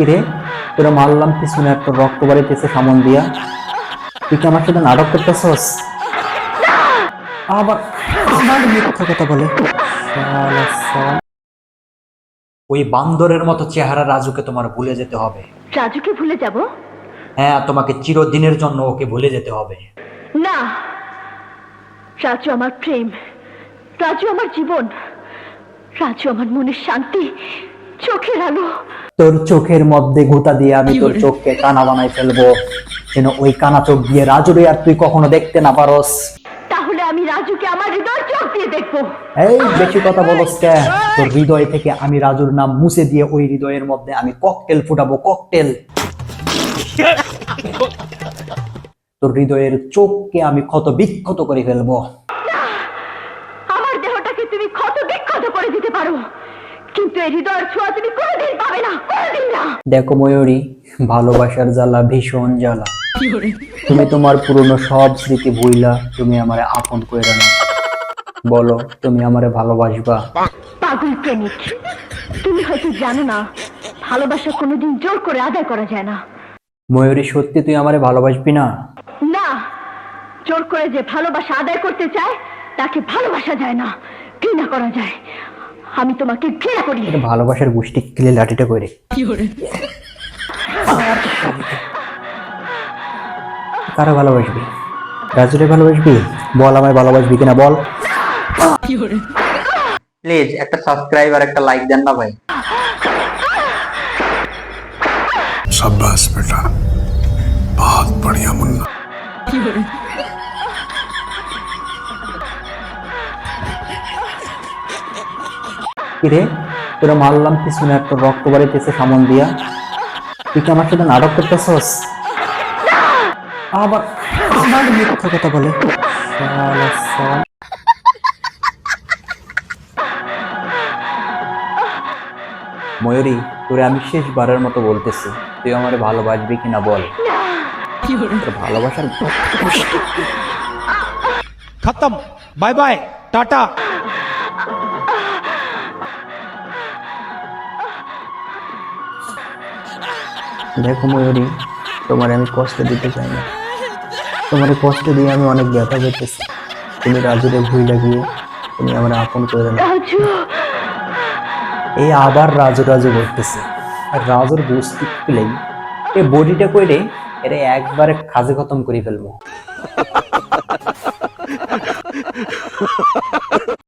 কিরে তোরা মারলাম পিছনে একটা রক্ত বাড়িতেছে সামন দিয়া। তুই কি আমার সাথে নাটক করতেছস? আবার আবার মিথ্যা কথা বলে। ওই বান্দরের মতো চেহারা রাজুকে তোমার ভুলে যেতে হবে। রাজুকে ভুলে যাব? হ্যাঁ তোমাকে চিরদিনের জন্য ওকে ভুলে যেতে হবে। না। রাজু আমার প্রেম। রাজু আমার জীবন। রাজু আমার মনের শান্তি। চোখের আলো। তোর চোখের মধ্যে গুতা দিয়ে আমি তোর চোখকে কানা বানাই ফেলব। যেন ওই কানা চোখ দিয়ে রাজুরে আর তুই কখনো দেখতে না পারস। তাহলে আমি রাজুকে আমার হৃদয় চোখ দিয়ে দেখব। এই বেশি কথা বলস কে? তোর হৃদয় থেকে আমি রাজুর নাম মুছে দিয়ে ওই হৃদয়ের মধ্যে আমি ককটেল ফুটাবো ককটেল। তোর হৃদয়ের চোখকে আমি ক্ষত বিক্ষত করে ফেলব। আমার দেহটাকে তুমি ক্ষত বিক্ষত করে দিতে পারো। কিন্তু এই হৃদয়ের ছোঁয়া তুমি কোনোদিন পাবে না কোনোদিন না। দেখো ময়ূরী ভালোবাসার জ্বালা ভীষণ জ্বালা। তুমি তোমার পুরনো সব স্মৃতি ভুইলা তুমি আমারে আপন করে নাও। বলো তুমি আমারে ভালোবাসবা? পাগল প্রেমিক তুমি হয়তো জানো না ভালোবাসা কোনোদিন জোর করে আদায় করা যায় না। ময়ূরী সত্যি তুই আমারে ভালোবাসবি না? না জোর করে যে ভালোবাসা আদায় করতে চায় তাকে ভালোবাসা যায় না ঘৃণা করা যায়। আমি তোমাকে ঘৃণা করি। ভালোবাসার গোষ্ঠী কিলে লাঠিটা করে? কারা ভালোবাসবি? রাজুরে ভালোবাসবি? বল আমায় ভালোবাসবি কিনা বল। প্লিজ একটা সাবস্ক্রাইব আর একটা লাইক দেন না ভাই। সাব্বাস বেটা। বহুত বড়িয়া মুন্না। কিরে? তোরা মারলাম পিছনে একটা রক্ত বাড়িতেছে সামন দিয়া। তুই কি আমার সাথে নাটক করতেছস? আবার আমার কথা বলে। ময়ূরী, তোরে আমি শেষবারের মতো বলতেছি, তুই আমার ভালোবাসবি কিনা বল। ভালোবাসার খতম। Bye bye, tata. দেখো ময়ূরী তোমার আমি কষ্ট দিতে চাই না। তোমার কষ্ট দিয়ে আমি অনেক ব্যথা পেতেছি। তুমি রাজুরে ভুই লাগিয়ে তুমি আমার আপন করে না এই আবার রাজু রাজু করতেছে। আর রাজুর বস্তি পেলেই এই বডিটা কইরে এরা একবারে খাজে খতম করে ফেলব।